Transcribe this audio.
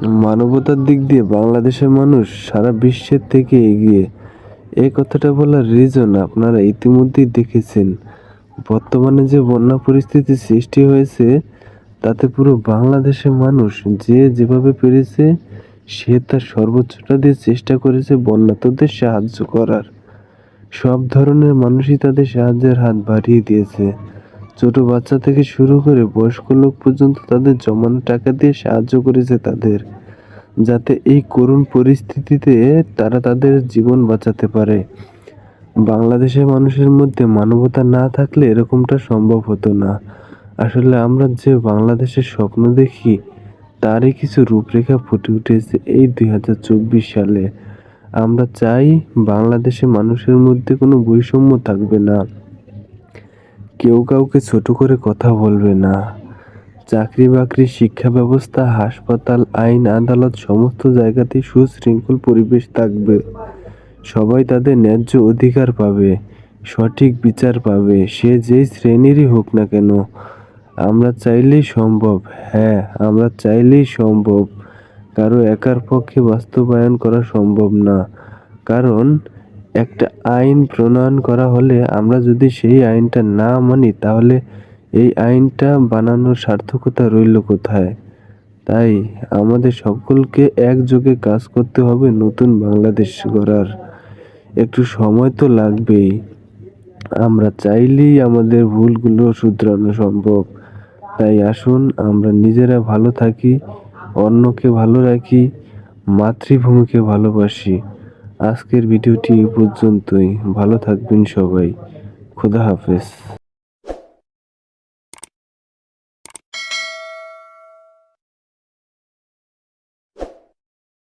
মানবতার দিক দিয়ে বাংলাদেশের মানুষ সারা বিশ্বের থেকে এগিয়ে এই কথাটা বলার রিজন আপনারা ইতিমধ্যেই দেখেছেন। বর্তমানে যে বন্যা পরিস্থিতি সৃষ্টি হয়েছে, তাতে পুরো বাংলাদেশের মানুষ যে যেভাবে পেরেছে, সে তার সর্বোচ্চটা দিয়ে চেষ্টা করেছে বন্যাতদের সাহায্য করার। সব ধরনের মানুষই তাদের সাহায্যের হাত বাড়িয়ে দিয়েছে। ছোট বাচ্চা থেকে শুরু করে বয়স্ক লোক পর্যন্ত তাদের জমানো টাকা দিয়ে সাহায্য করেছে তাদের, যাতে এই করুণ পরিস্থিতিতে তারা তাদের জীবন বাঁচাতে পারে। বাংলাদেশের মানুষের মধ্যে মানবতা না থাকলে এরকমটা সম্ভব হতো না। আসলে আমরা যে বাংলাদেশের স্বপ্ন দেখি, তারই কিছু রূপরেখা ফুটে উঠেছে এই দুই হাজার চব্বিশ সালে। আমরা চাই বাংলাদেশে মানুষের মধ্যে কোনো বৈষম্য থাকবে না। কেউ কাউকে ছোট করে কথা বলবে না। চাকরি বাকরি শিক্ষা ব্যবস্থা হাসপাতাল, আইন, আদালত, সমস্ত জায়গাতেই সুশৃঙ্খল পরিবেশ থাকবে। সবাই তাদের ন্যায্য অধিকার পাবে, সঠিক বিচার পাবে, সে যেই শ্রেণীরই হোক না কেন। আমরা চাইলেই সম্ভব হ্যাঁ আমরা চাইলেই সম্ভব। কারও একার পক্ষে বাস্তবায়ন করা সম্ভব না। কারণ একটা আইন প্রণয়ন করা হলে আমরা যদি সেই আইনটা না মানি, তাহলে এই আইনটা বানানোর সার্থকতা রইল কোথায়? তাই আমাদের সকলকে একযোগে কাজ করতে হবে নতুন বাংলাদেশ গড়ার। একটু সময় তো লাগবেই। আমরা চাইলেই আমাদের ভুলগুলো শুধরানো সম্ভব। তাই আসুন, আমরা নিজেরা ভালো থাকি, অন্যকে ভালো রাখি, মাতৃভূমিকে ভালোবাসি। আজকের ভিডিওটি এই পর্যন্তই। ভালো থাকবেন সবাই। খোদা হাফেজ।